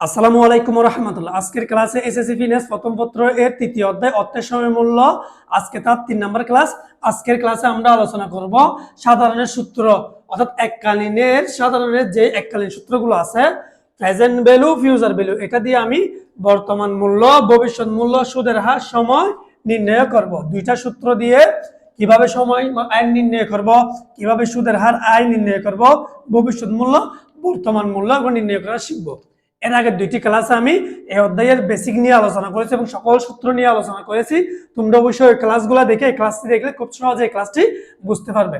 আসসালামু আলাইকুম রহমতুল্লাহ। আজকের ক্লাসে এসএসসি ফিনেস প্রথম পত্র এর তৃতীয় অধ্যায় অর্থের সময় মূল্য। আজকে তার তিন নম্বর ক্লাস। আজকের ক্লাসে আমরা আলোচনা করব সাধারণের সূত্র, অর্থাৎ এককালীনের সাধারণের যে এককালীন সূত্রগুলো আছে প্রেজেন্ট ভ্যালু ফিউচার ভ্যালু এটা দিয়ে আমি বর্তমান মূল্য, ভবিষ্যৎ মূল্য, সুদের হার, সময় নির্ণয় করব। দুইটা সূত্র দিয়ে কীভাবে সময় আয় নির্ণয় করব, কীভাবে সুদের হার, আয় নির্ণয় করব, ভবিষ্যৎ মূল্য, বর্তমান মূল্য নির্ণয় করা শিখব। এর আগে দুইটি ক্লাসে আমি এই অধ্যায়ের বেসিক নিয়ে আলোচনা করেছি এবং সকল সূত্র নিয়ে আলোচনা করেছি। তোমরা অবশ্যই ওই ক্লাসগুলো দেখে ক্লাসটি দেখলে খুব সহজে এই ক্লাসটি বুঝতে পারবে।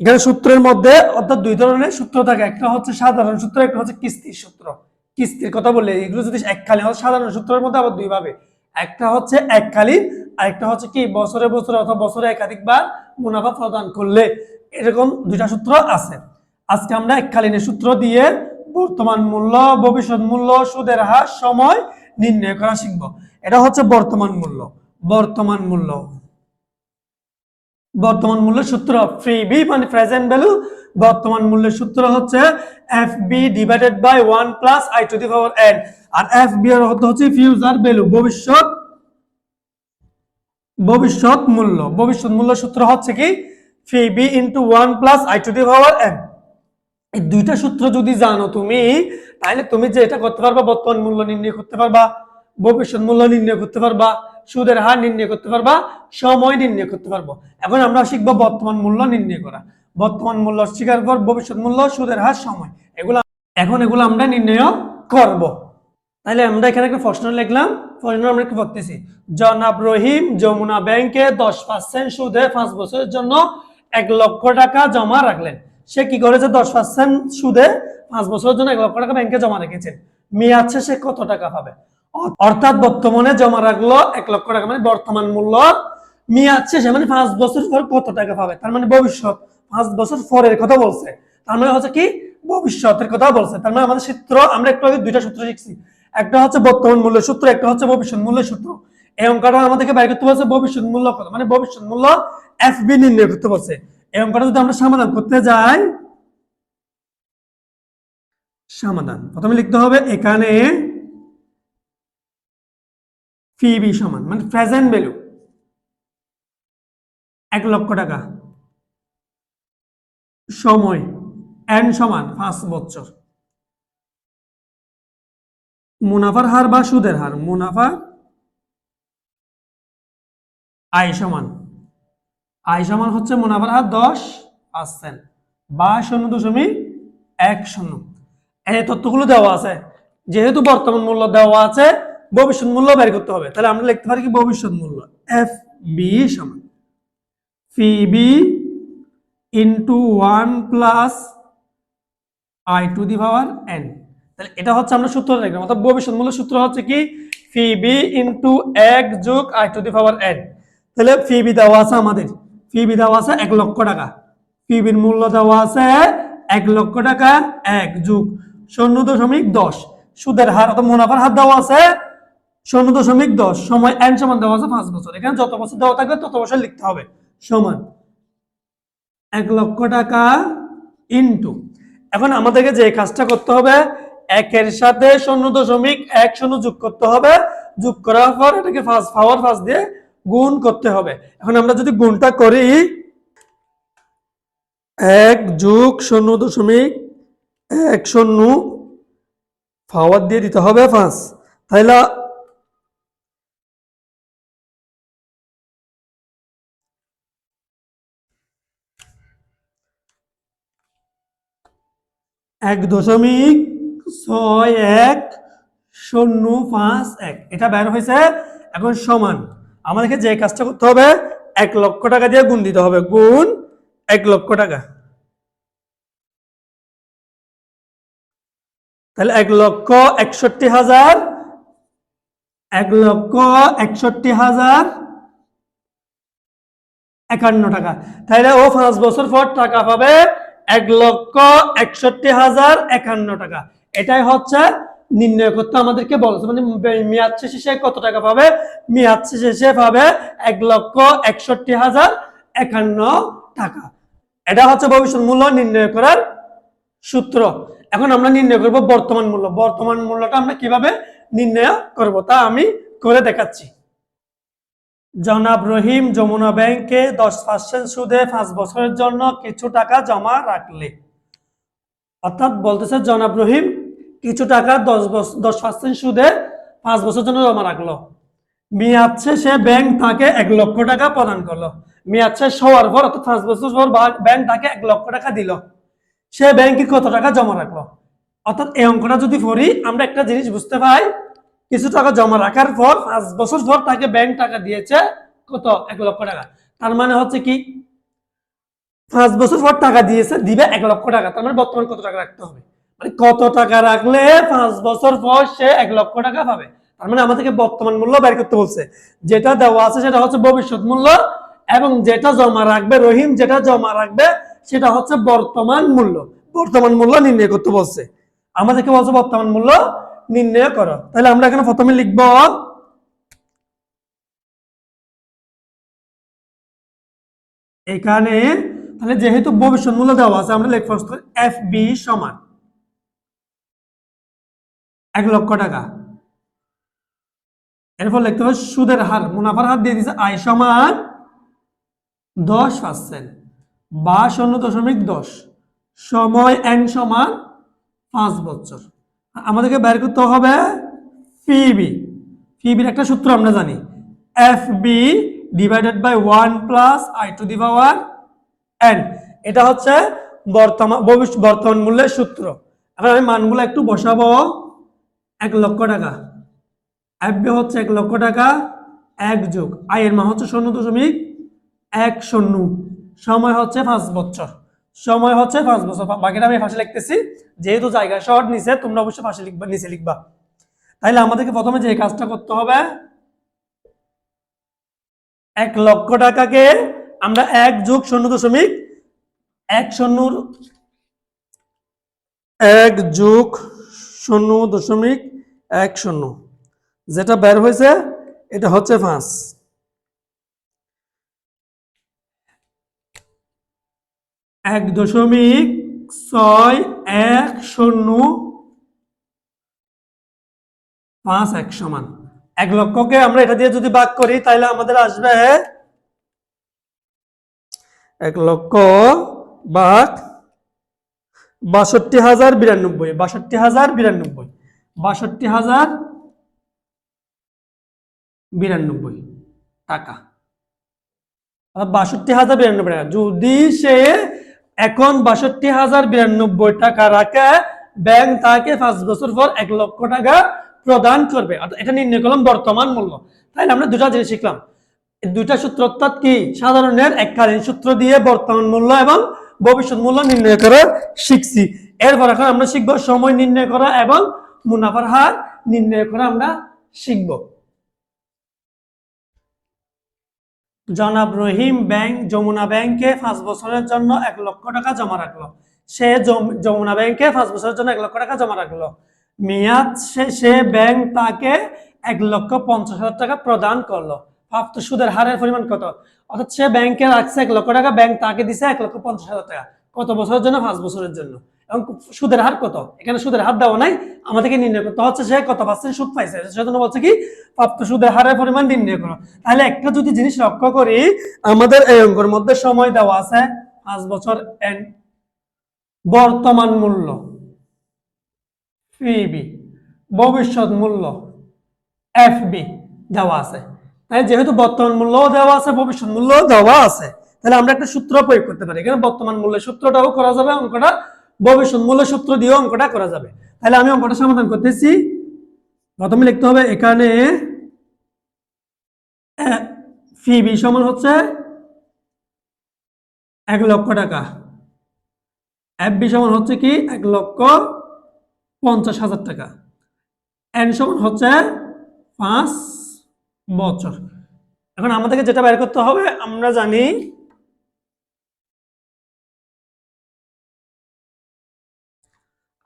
এখানে সূত্রের মধ্যে অর্থাৎ দুই ধরনের সূত্র থাকে। একটা হচ্ছে সাধারণ সূত্র, একটা হচ্ছে কিস্তির সূত্র। কিস্তির কথা বললে এগুলো যদি এককালীন সাধারণ সূত্রের মধ্যে আবার দুইভাবে। একটা হচ্ছে এককালীন আর একটা হচ্ছে কি, বছরে বছরে অথবা বছরে একাধিকবার মুনাফা প্রদান করলে এরকম দুইটা সূত্র আছে। আজকে আমরা এককালীনের সূত্র দিয়ে বর্তমান মূল্য, ভবিষ্যৎ মূল্য, সুদের হার, সময় নির্ণয় করা শিখব। এটা হচ্ছে বর্তমান মূল্য। বর্তমান মূল্য। বর্তমান মূল্য সূত্র ফ্রি বি মানে প্রেজেন্ট ভ্যালু বর্তমান মূল্যের সূত্র হচ্ছে F V divided by one plus I to the power N R F V এর অর্থ হচ্ছে ফিউচার ভ্যালু ভবিষ্যৎ ভবিষ্যৎ মূল্য। ভবিষ্যৎ মূল্য সূত্র হচ্ছে কি? F V into one plus I to the power N এই দুইটা সূত্র যদি জানো তুমি, তাহলে তুমি যে এটা করতে পারবা, বর্তমান মূল্য নির্ণয় করতে পারবা, ভবিষ্যৎ মূল্য নির্ণয় করতে পারবা, সুদের হার নির্ণয় করতে পারবা, সময় নির্ণয় করতে পারব। এখন আমরা শিখব বর্তমান মূল্য নির্ণয় করা। বর্তমান মূল্য স্বীকার পর ভবিষ্যৎ মূল্য, সুদের হার, সময়। এগুলো, এখন এগুলো আমরা নির্ণয় করব। তাহলে আমরা এখানে একটা প্রশ্ন লিখলাম, প্রশ্ন আমরা একটু পড়তেছি। জনাব রহিম যমুনা ব্যাংকে দশ পার্সেন্ট সুদে পাঁচ বছরের জন্য এক লক্ষ টাকা জমা রাখলেন। সে কি করেছে? দশ পার্সেন্ট সুদে পাঁচ বছরের জন্য এক লক্ষ টাকা ব্যাংকে জমা রেখেছেন মেয়াদ শেষে কত টাকা পাবে? অর্থাৎ বর্তমানে জমা রাখল এক লক্ষ টাকা মানে বর্তমান মূল্য। মেয়াদ শেষে মানে পাঁচ বছর পর কত টাকা পাবে? তার মানে ভবিষ্যৎ। পাঁচ বছর পরের কথা বলছে। তার মানে হচ্ছে কি? ভবিষ্যতের কথা বলছে। তার মানে আমাদের সূত্র, আমরা একটু আগে দুইটা সূত্র শিখছি। একটা হচ্ছে বর্তমান মূল্যের সূত্র, একটা হচ্ছে ভবিষ্যৎ মূল্যের সূত্র। এই অঙ্কটা আমাদেরকে বাইর করতে বলছে ভবিষ্যৎ মূল্য কত? মানে ভবিষ্যৎ মূল্য এফ বি নির্ণয় করতে বলছে। এই অঙ্কটা যদি আমরা সমাধান করতে যাই, সমাধান। প্রথমে লিখতে হবে এখানে ফি বি সমান মানে প্রেজেন্ট ভ্যালু এক লক্ষ টাকা। সময় এন সমান পাঁচ বছর। মুনাফার হার বা সুদের হার, মুনাফা আয় সমান। আয় সমান হচ্ছে মুনাফার হার দশ পার্সেন্ট। বা শূন্য দশমিক এক শূন্য। এই তথ্যগুলো দেওয়া আছে, যেহেতু বর্তমান মূল্য দেওয়া আছে, ভবিষ্যৎ মূল্য বের করতে হবে। তাহলে আমরা লিখতে পারি কি ভবিষ্যৎ মূল্য? এফ বি সমান। F V into one plus I to the power N তাহলে এটা হচ্ছে আমরা সূত্র লিখলাম অর্থাৎ ভবিষ্যৎ মূল্য সূত্র হচ্ছে কি? ফি বি ইন্টু এক যোগ I to the power N তাহলে ফি বি দেওয়া আছে আমাদের। ফি বি দেওয়া আছে এক লক্ষ টাকা। ফি বির মূল্য দেওয়া আছে এক লক্ষ টাকা, এক যুগ। শূন্য দশমিক দশ। সুদের হার অর্থাৎ মুনাফার হার দেওয়া আছে শূন্য দশমিক দশ। সময় এন সমান দেওয়া আছে পাঁচ বছর। এখানে যত বছর দেওয়া থাকবে তত বছর লিখতে হবে। সমান। এক লক্ষ টাকা ইন্টু এখন আমাদেরকে যে কাজটা করতে হবে, একের সাথে শূন্য দশমিক এক শূন্য যোগ করতে হবে। যোগ করার পর এটাকে ফার্স্ট পাওয়ার ফার্স্ট দিয়ে গুণ করতে হবে। এখন আমরা যদি গুণটা করি, এক যোগ শূন্য দশমিক এক শূন্য পাওয়ার দিয়ে দিতে হবে পাঁচ। তাইলে এক দশমিক ছয় এক শূন্য পাঁচ এক। এটা বের হয়েছে এখন সমান। আমাদেরকে যে কাজটা করতে হবে, এক লক্ষ টাকা দিয়ে গুণ দিতে হবে। গুণ এক লক্ষ টাকা। তাহলে এক লক্ষ একষট্টি হাজার, এক লক্ষ একষট্টি হাজার একান্ন টাকা। তাহলে ও পাঁচ বছর পর টাকা পাবে এক লক্ষ একষট্টি হাজার একান্ন টাকা। এটাই হচ্ছে নির্ণয় করতে আমাদেরকে বলছে। মানে মেয়াদ শেষে সে কত টাকা পাবে? মেয়াদ শেষে সে পাবে এক লক্ষ একষট্টি হাজার একান্ন টাকা। এটা হচ্ছে ভবিষ্যৎ মূল্য নির্ণয় করার সূত্র। এখন আমরা নির্ণয় করব বর্তমান মূল্য। বর্তমান মূল্যটা আমরা কীভাবে নির্ণয় করব তা আমি করে দেখাচ্ছি। জনাব রহিম যমুনা ব্যাংকে দশ পার্সেন্ট সুদে পাঁচ বছরের জন্য কিছু টাকা জমা রাখলে। অর্থাৎ বলতেছে জনাব রহিম কিছু টাকা দশ বছর দশ পার্সেন্ট সুদে পাঁচ বছর জন্য জমা রাখল। মেয়াদ শেষে ব্যাংক তাকে এক লক্ষ টাকা প্রদান করল। মেয়াদ শেষ হওয়ার পর অর্থাৎ পাঁচ বছর পর ব্যাংক তাকে এক লক্ষ টাকা দিল। সে ব্যাংকে কত টাকা জমা রাখল? অর্থাৎ এই অঙ্কটা যদি পড়ি, আমরা একটা জিনিস বুঝতে পাই, কিছু টাকা জমা রাখার পর পাঁচ বছর পর তাকে ব্যাংক টাকা দিয়েছে কত? এক লক্ষ টাকা। তার মানে হচ্ছে কি, পাঁচ বছর পর টাকা দিয়েছে, দিবে এক লক্ষ টাকা। তার মানে বর্তমান কত টাকা রাখতে হবে? মানে কত টাকা রাখলে পাঁচ বছর পর সে এক লক্ষ টাকা পাবে? তার মানে আমাদেরকে বর্তমান মূল্য বের করতে বলছে। যেটা দেওয়া আছে সেটা হচ্ছে ভবিষ্যৎ মূল্য এবং যেটা জমা রাখবে, রহিম যেটা জমা রাখবে, সেটা হচ্ছে বর্তমান মূল্য। বর্তমান মূল্য নির্ণয় করতে বলছে। আমাদেরকে বলছে বর্তমান মূল্য নির্ণয় করো। তাহলে আমরা এখানে প্রথমে লিখব এখানে, তাহলে যেহেতু ভবিষ্যৎ মূল্য দেওয়া আছে, আমরা লিখব এফ বি সমান। এক লক্ষ টাকা। এরপর লিখতে হবে, সুদের হার, মুনাফার হার দিয়ে দিচ্ছে আয় সমান দশ পার্সেন্ট বা শূন্য দশমিক দশ। সময় এন সমান পাঁচ বছর। আমাদেরকে বের করতে হবে ফিবি ফিবির একটা সূত্র আমরা জানি। F V divided by one plus I to the power N এটা হচ্ছে বর্তমান ভবিষ্যৎ বর্তমান মূল্যের সূত্র। এখন আমি মানগুলো একটু বসাবো। এক লক্ষ টাকা। এফবি হচ্ছে এক লক্ষ টাকা, এক যোগ। আয়ের মান হচ্ছে শূন্য দশমিক এক শূন্য। সময় হচ্ছে পাঁচ বছর। সময় হচ্ছে পাঁচ বছর। বাকিটা আমি ফাঁসে লিখতেছি। যেহেতু জায়গা শহর নিচে তোমরা অবশ্যই ফাঁসে লিখবা, নিচে লিখবা। তাইলে আমাদেরকে প্রথমে যে কাজটা করতে হবে, এক লক্ষ টাকাকে আমরা এক যোগ শূন্য দশমিক এক শূন্যর এক যোগ শূন্য দশমিক এক শূন্য। যেটা বের হয়েছে, এটা হচ্ছে পাঁচ। এক দশমিক ছয় এক শূন্য পাঁচ এক সমান। এক লক্ষকে আমরা এটা দিয়ে যদি ভাগ করি, তাহলে আমাদের আসবে এক লক্ষ ভাগ বাষট্টি হাজার বিরানব্বই, বাষট্টি হাজার বিরানব্বই। বাষট্টি হাজার বিরানব্বই টাকা। বাষট্টি হাজার বিরানব্বই টাকা। যদি সে এখন বাষট্টি হাজার বিরানব্বই টাকা রাখে ব্যাংক তাকে পাঁচ বছর পর এক লক্ষ টাকা প্রদান করবে। এটা নির্ণয় করলাম বর্তমান মূল্য। তাহলে আমরা দুটা জিনিস শিখলাম। দুইটা সূত্র অর্থাৎ কি? সাধারণের এককালীন সূত্র দিয়ে বর্তমান মূল্য এবং ভবিষ্যৎ মূল্য নির্ণয় করা শিখছি। এরপর এখন আমরা শিখব সময় নির্ণয় করা এবং মুনাফার হার নির্ণয় করা আমরা শিখব। জনাব রহিম ব্যাংক যমুনা ব্যাংকে পাঁচ বছরের জন্য এক লক্ষ টাকা জমা রাখল। সে যমুনা ব্যাংকে পাঁচ বছরের জন্য এক লক্ষ টাকা জমা রাখল। মেয়াদ সে ব্যাংক তাকে এক লক্ষ পঞ্চাশ হাজার টাকা প্রদান করল। প্রাপ্ত সুদের হারের পরিমাণ কত? অর্থাৎ সে ব্যাংকে রাখছে এক লক্ষ টাকা, ব্যাংক তাকে দিছে এক লক্ষ পঞ্চাশ হাজার টাকা। কত বছরের জন্য? পাঁচ বছরের জন্য। এবং সুদের হার কত? এখানে সুদের হার দেওয়া নাই, আমাদেরকে নির্ণয় করতে হচ্ছে সে কত পার্সেন্ট সুদ পাইছে? সেজন্য বলছে কি, প্রাপ্ত সুদের হারের পরিমাণ নির্ণয় করো। তাহলে একটা যদি জিনিস লক্ষ্য করি, আমাদের এই অঙ্কের মধ্যে সময় দেওয়া আছে পাঁচ বছর এন বর্তমান মূল্য ফিবি ভবিষ্যৎ মূল্য এফবি দেওয়া আছে। তাই যেহেতু বর্তমান মূল্যও দেওয়া আছে, ভবিষ্যৎ মূল্য দেওয়া আছে, তাহলে আমরা একটা সূত্র প্রয়োগ করতে পারি। এখানে বর্তমান মূল্যের সূত্রটাও করা যাবে, অঙ্কটা ভবিষ্যৎ মূল্যের সূত্র দিয়েও অঙ্কটা করা যাবে। তাহলে আমি অঙ্কটা সমাধান করতেছি। প্রথমে লিখতে হবে এখানে ফিবি সমান হচ্ছে এক লক্ষ টাকা। এফ বি সমান হচ্ছে কি? এক লক্ষ পঞ্চাশ হাজার টাকা। এন সমান হচ্ছে পাঁচ বছর। এখন আমাদেরকে যেটা বের করতে হবে, আমরা জানি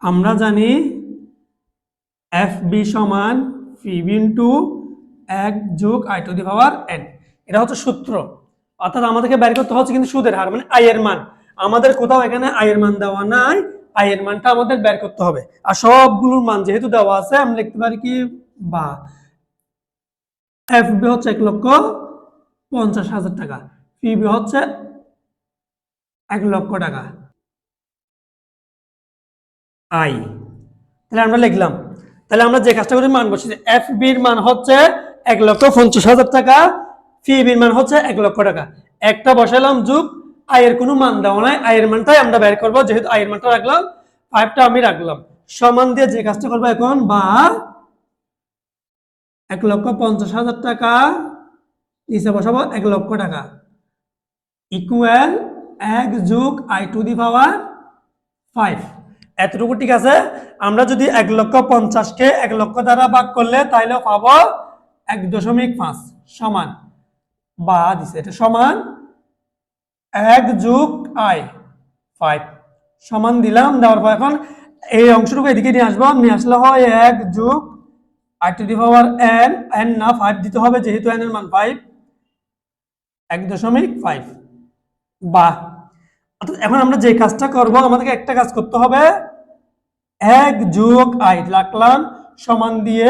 আমরা জানি এফ বি সমান ফিব ইন্টু এক যোগ I to the power N এটা হচ্ছে সূত্র। অর্থাৎ আমাদেরকে বের করতে হচ্ছে কিন্তু সুদের হার মানে আয়ের মান। আমাদের কোথাও এখানে আয়ের মান দেওয়া নাই আই এর মানটা আমাদের বের করতে হবে। আর সবগুলোর মান যেহেতু দেওয়া আছে আমি লিখতে পারি কি? বা এফ বি হচ্ছে এক লক্ষ পঞ্চাশ হাজার টাকা পি বি হচ্ছে এক লক্ষ টাকা। আই। তাহলে আমরা লিখলাম, তাহলে আমরা যে কাজটা করে, মান বসছি এফ বির মান হচ্ছে এক লক্ষ পঞ্চাশ হাজার টাকা ফি বির মান হচ্ছে এক লক্ষ টাকা। একটা বসালাম যুগ আয়ের কোনো মান দেওয়া নাই আয়ের মানটাই আমরা বের করব, যেহেতু আয়ের মানটা রাখলাম ফাইভটা আমি রাখলাম। সমান দিয়ে যে কাজটা করব এখন বা এক লক্ষ পঞ্চাশ হাজার টাকা, নিচে বসাবো এক লক্ষ টাকা। ইকুয়াল এক যুগ I to the power five এতটুকু ঠিক আছে? আমরা যদি এক লক্ষ পঞ্চাশকে এক লক্ষ দ্বারা ভাগ করলে তাহলে পাবো এক দশমিক পাঁচ সমান। বা দিছে, এটা সমান এক যুগ আই ফাইভ। সমান দিলাম, দেওয়ার পর এখন এই অংশটুকু এদিকে নিয়ে আসব। নিয়ে আসলে হয় এক যুগ I to the power N. N না ফাইভ দিতে হবে, যেহেতু এন এর মান ফাইভ এক দশমিক ফাইভ বা অর্থাৎ এখন আমরা যে কাজটা করব, আমাদেরকে একটা কাজ করতে হবে। এক যোগ আই রাখলাম, সমান দিয়ে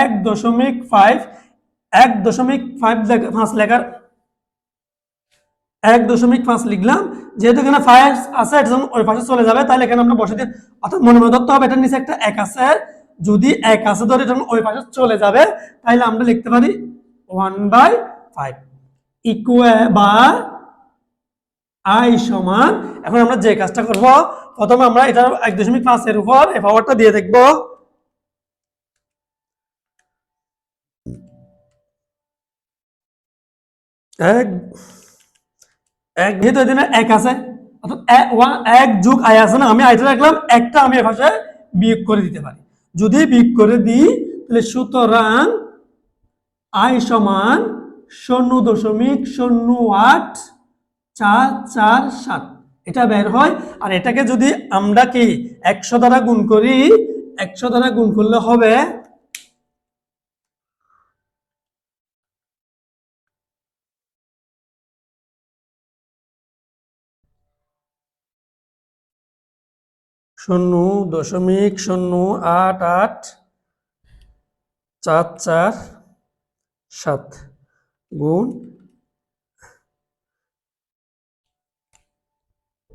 এক দশমিক ফাইভ এক দশমিক ফাইভ পাঁচ লেখার এক দশমিক পাঁচ লিখলাম। যেহেতু এখানে ফাইভ আছে, এটা ওই পাশে চলে যাবে, তাহলে এখানে আমরা বসে দিয়ে, অর্থাৎ মনে মনে হবে এটার নিচে একটা এক আছে। যদি এক আছে ধরে যখন ওই পাশে চলে যাবে, তাহলে আমরা লিখতে পারি ওয়ান বাই ফাইভ ইকুয়া বা আই সমান, এখন আমরা যে কাজটা করব, প্রথমে আমরা এটা এক দশমিক পাঁচের উপর এই পাওয়ারটা দিয়ে দেখব। এক আছে এক যুগ আই আছে না, আমি রাখলাম, একটা আমি এ করে দিতে পারি। যদি করে দিই, তাহলে সুতরাং আই সমান শূন্য দশমিক শূন্য আট চার চার, সাত। এটা বের হয়, আর এটাকে যদি আমরা কি একশো দ্বারা গুণ করি, একশো দ্বারা গুণ করলে হবে শূন্য দশমিক শূন্য আট আট চার চার সাত গুণ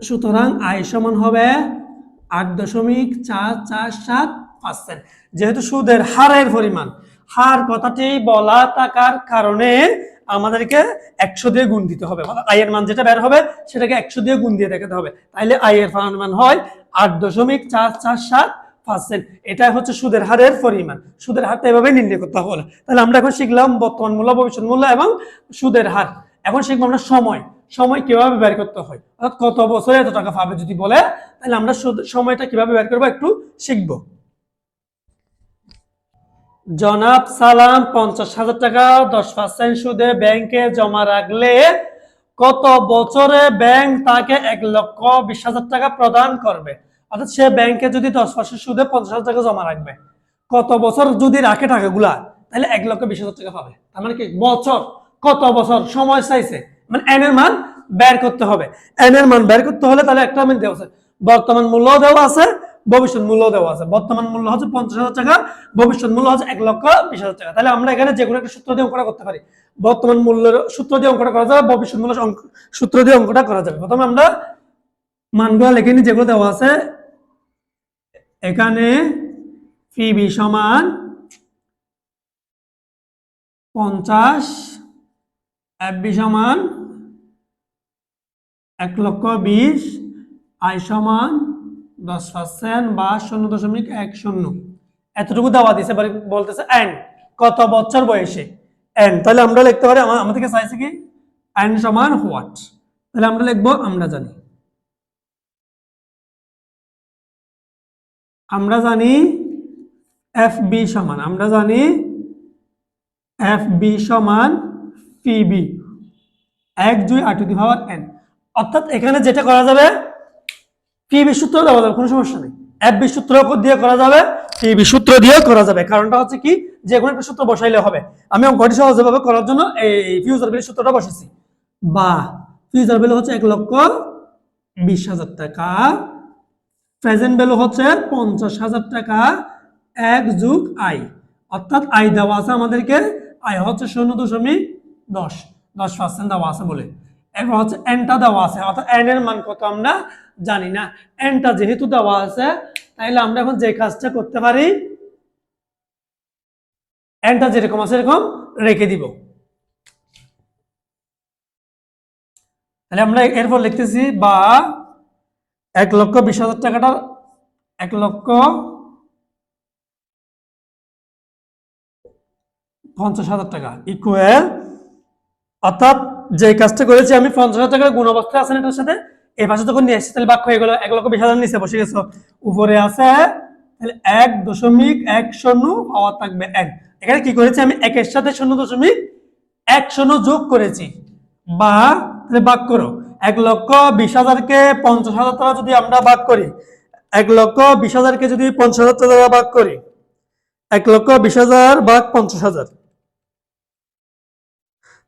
সুতরাং আয় সমান হবে আট দশমিক চার চার সাত পার্সেন্ট যেহেতু সুদের হারের পরিমাণ, হার কথাটি বলা থাকার কারণে আমাদেরকে একশো দিয়ে গুণ দিতে হবে। আয়ের মান যেটা বের হবে, সেটাকে একশো দিয়ে গুণ দিয়ে দেখাতে হবে। তাইলে আয়ের মান হয় আট দশমিক চার চার সাত পার্সেন্ট এটা হচ্ছে সুদের হারের পরিমাণ। সুদের হারটা এভাবে নির্ণয় করতে হবে। তাহলে আমরা এখন শিখলাম বর্তমান মূল্য, ভবিষ্যৎ মূল্য এবং সুদের হার। এখন শিখব আমরা সময়। সময় কীভাবে বের করতে হয়? অর্থাৎ কত বছরে এত টাকা পাবে যদি বলে তাহলে আমরা সময়টা কীভাবে বের করব একটু শিখব। জনাব সালাম, পঞ্চাশ হাজার টাকা, দশ পার্সেন্ট সুদে ব্যাংকে জমা রাখলে কত বছরে ব্যাংক তাকে এক লক্ষ বিশ হাজার টাকা প্রদান করবে? অর্থাৎ সে ব্যাংকে যদি দশ পার্সেন্ট সুদে পঞ্চাশ হাজার টাকা জমা রাখবে, কত বছর যদি রাখে টাকাগুলা, তাহলে এক লক্ষ বিশ হাজার টাকা পাবে। তার মানে কি? বছর, কত বছর? সময় চাইছে। মানে এন এর মান বের করতে হবে। এন এর মান বের করতে হলে তাহলে একটা মিল দেওয়া আছে। বর্তমান মূল্য দেওয়া আছে, ভবিষ্যৎ মূল্য দেওয়া আছে। বর্তমান মূল্য হচ্ছে পঞ্চাশ হাজার টাকা, ভবিষ্যৎ মূল্য হচ্ছে এক লক্ষ বিশ হাজার টাকা। তাহলে আমরা এখানে যে কোনো একটা সূত্র দিয়ে অঙ্কটা করতে পারি। বর্তমান মূল্যের সূত্র দিয়ে অঙ্কটা করা যাবে, ভবিষ্যৎ মূল্য সূত্র দিয়ে অঙ্কটা করা যাবে। প্রথমে আমরা মানগুলো লিখে নিই, যেগুলো দেওয়া আছে। এখানে পিবি সমান পঞ্চাশ এফবি সমান এক লক্ষ বিশ আই সমান দশ পার্সেন্ট বা শূন্য দশমিক এক শূন্য। এতটুকু দেওয়া এবারে বলতেছে এন কত বছর বয়সে? এন তাহলে আমরা লিখতে পারি, আমা- আমাদেরকে চাইছে কি? এন সমান হোয়াট তাহলে আমরা লিখব, আমরা জানি। আমরা জানি এফ বি সমান, আমরা জানি এফ বি সমান পিবি এক, দুই, আর টু দি পাওয়ার এন অর্থাৎ এখানে যেটা করা যাবে পিবি সূত্র দেওয়া যাবে, কোনো সমস্যা নেই। এফ বি সূত্র দিয়ে করা যাবে পিবি সূত্র দিয়ে করা যাবে। কারণটা হচ্ছে কি, যে কোনো একটা সূত্র বসাইলে হবে। আমি অঙ্কটি সহজভাবে করার জন্য এই ফিউচার বিলের সূত্রটা বসেছি বা ফিউচার বিল হচ্ছে এক লক্ষ বিশ হাজার টাকা। প্রেজেন্ট ভ্যালু হচ্ছে পঞ্চাশ হাজার টাকা। এক যুগ আই অর্থাৎ আই দেওয়া আছে আমাদেরকে আয় হচ্ছে শূন্য দশমিক দশ দশ পার্সেন্ট দেওয়া আছে বলে। এরপর হচ্ছে এনটা দেওয়া আছে, অর্থাৎ এন এর মান কত আমরা জানি না। এনটা যেহেতু দেওয়া আছে, তাইলে আমরা এখন যে কাজটা করতে পারি এনটা যেরকম আছে এরকম রেখে দিব। তাহলে আমরা এরপর লিখতেছি, বা এক লক্ষ বিশ হাজার টাকাটা এক লক্ষ পঞ্চাশ হাজার টাকা ইকুয়াল অর্থাৎ যে কাজটা করেছি, আমি পঞ্চাশ হাজার টাকার গুণ অবস্থায় আছেন এটার সাথে এই পাশে যখন নিয়ে আসছি, তাহলে বাক্য হয়ে গেল এক লক্ষ বিশ হাজার নিচে, বসে গেছো। উপরে আছে তাহলে এক দশমিক এক শূন্য পাওয়ার থাকবে এক। এখানে কি করেছি আমি? একের সাথে শূন্য দশমিক এক শূন্য যোগ করেছি। বা তাহলে ভাগ করো। এক লক্ষ বিশ হাজারকে পঞ্চাশ হাজার টাকা যদি আমরা বাক করি, এক লক্ষ বিশ হাজারকে যদি পঞ্চাশ হাজার টাকা ভাগ করি, এক লক্ষ বিশ হাজার ভাগ পঞ্চাশ হাজার।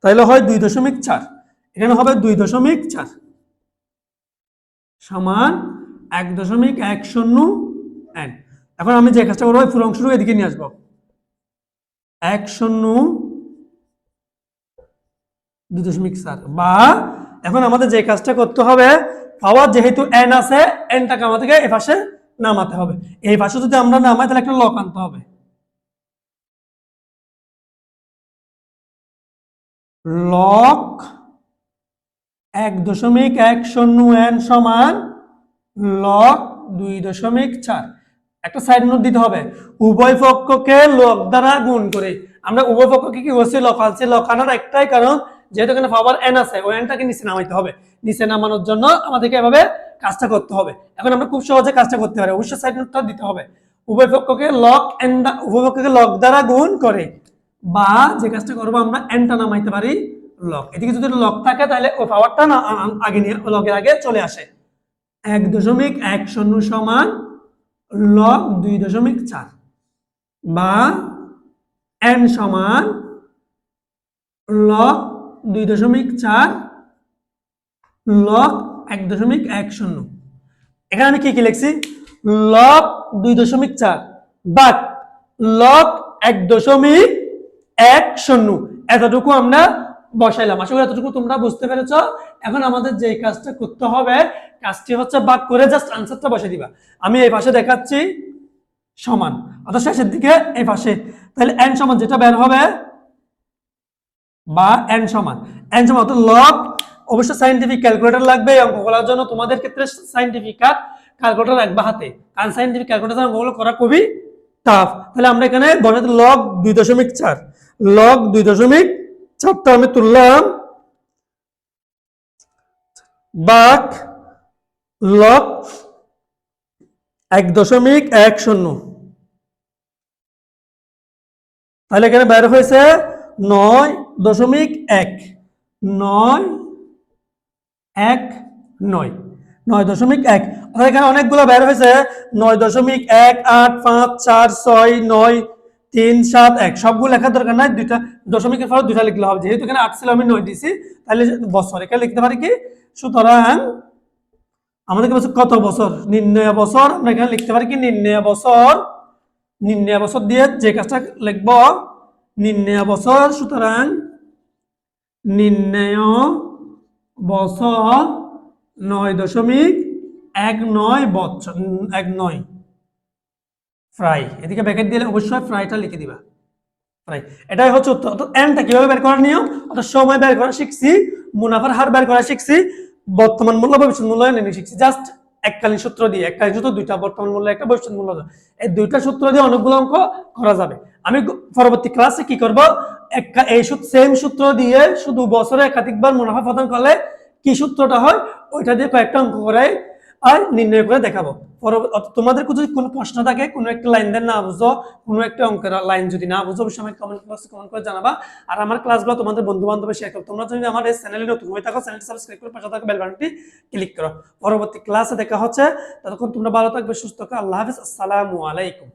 তাহলে হয় দুই দশমিক চার। এখানে হবে দুই দশমিক চার। সমান এক দশমিক এক শূন্য এক। এখন আমি যে কাজটা করব, ফুল অংশটুকু এদিকে নিয়ে আসব। এক শূন্য দুই দশমিক চার। বা এখন আমাদের যে কাজটা করতে হবে, পাওয়ার যেহেতু এন আছে এনটাকে আমাদেরকে এ পাশে নামাতে হবে। এই পাশে যদি আমরা নামাই, তাহলে একটা লক আনতে হবে। লক এক দশমিক এক শূন্য এন সমান লক দুই দশমিক চার। একটা সাইড নোট দিতে হবে। উভয় পক্ষকে লক দ্বারা গুণ করে। আমরা উভয় পক্ষকে কি করছি? লকালছি লকানোর একটাই কারণ, যেহেতু এখানে পাওয়ার এন আছে, ওই এনটাকে নিচে নামাইতে হবে। নিচে নামানোর জন্য আমাদেরকে এভাবে কাজটা করতে হবে। এখন আমরা খুব সহজে কাজটা করতে পারি। অবশ্যই সাইড নোটটা দিতে হবে। উভয় পক্ষকে লক এন উভয় পক্ষকে লক দ্বারা গুণ করে। বা যে কাজটা করব আমরা এনটা নামাইতে পারি লক এদিকে যদি লক থাকে তাহলে ওই পাওয়ারটা না আগে নিয়ে লগের আগে চলে আসে। এক দশমিক এক শূন্য সমান লগ দুই দশমিক চার বা এন সমান লগ দুই দশমিক চার লক এক দশমিক এক শূন্য। এখানে আমি কি কি লিখছি? লগ দুই দশমিক চার বাট লগ এক দশমিক এক শূন্য। এতটুকু আমরা বসাইলাম। করি এতটুকু তোমরা বুঝতে পেরেছ। এখন আমাদের যে কাজটা করতে হবে, কাজটি হচ্ছে বাক করে জাস্ট আনসারটা বসে দিবা। আমি এই পাশে দেখাচ্ছি সমান। অর্থাৎ শেষের দিকে এই পাশে। তাহলে এন সমান যেটা বের হবে বা এন সমান। এন সমান অর্থাৎ লগ অবশ্যই সাইন্টিফিক ক্যালকুলেটর লাগবে এই অঙ্কগুলোর জন্য। তোমাদের ক্ষেত্রে সাইন্টিফিক ক্যালকুলেটর রাখবা হাতে। কারণ সাইন্টিফিক ক্যালকুলেটর অঙ্কগুলো করা খুবই টাফ তাহলে আমরা এখানে বসাতে লগ দুই দশমিক চার। লগ দুই দশমিক চারটা আমি তুললাম। বাক লগ এক দশমিক এক শূন্য। তাহলে এখানে বের হয়েছে নয় দশমিক এক। নয় এক নয়। নয় দশমিক এক। অর্থাৎ এখানে অনেকগুলো বের হয়েছে। নয় দশমিক এক আট পাঁচ চার ছয় নয় তিন সাত এক। সবগুলো লেখার দরকার নাই। দুইটা দশমিকের পর দুইটা লিখলে হবে। যেহেতু এখানে আট ছিল, আমি নয় দিছি, তাহলে বছর। এখানে লিখতে পারি কি? সুতরাং আমাদেরকে বলছে কত বছর? নির্ণয় বছর। আমরা এখানে লিখতে পারি কি? নির্ণয় বছর। নির্ণয় বছর দিয়ে যে কাজটা লিখব, নির্ণয় বছর। সুতরাং নির্ণয় বছর নয় দশমিক এক নয় বছর এক নয়। ফ্রাই এদিকে ব্যাকেট দিলে অবশ্যই ফ্রাইটা লিখে দিবা। ফ্রাই এটাই হচ্ছে উত্তর। অর্থাৎ এনটা কীভাবে বের করার নিয়ম? অর্থাৎ সময় বের করা শিখছি, মুনাফার হার বের করা শিখছি, বর্তমান মূল্য, ভবিষ্যৎ মূল্য এনে শিখছি। জাস্ট এককালীন সূত্র দিয়ে, এককালীন সূত্র দুইটা, বর্তমান মূল্য একটা, ভবিষ্যৎ মূল্য এই দুইটা সূত্র দিয়ে অনেকগুলো অঙ্ক করা যাবে। আমি পরবর্তী ক্লাসে কি করব? একটা, এই সেম সূত্র দিয়ে শুধু বছরে একাধিকবার মুনাফা প্রদান করলে কি সূত্রটা হয়? ওইটা দিয়ে কয়েকটা অঙ্ক করে আর নির্ণয় করে দেখাবো। তোমাদের যদি কোনো প্রশ্ন থাকে, কোনো একটা লাইন দেন না বুঝো, কোনো একটা অঙ্কের লাইন যদি না বুঝো, অবশ্যই আমাকে কমেন্ট বক্সে কমেন্ট করে জানাবা। আর আমার ক্লাসগুলো তোমাদের বন্ধু বান্ধবের শেয়ার করো। তোমরা যদি আমার এই চ্যানেলে নতুন হয়ে থাকো চ্যানেলটি সাবস্ক্রাইব করে পাশে থাকা বেল বাটনটি ক্লিক করো। পরবর্তী ক্লাসে দেখা হচ্ছে। ততক্ষণ তোমরা ভালো থাকবে, সুস্থ থাকো। আল্লাহ হাফিজ। আসসালামু আলাইকুম।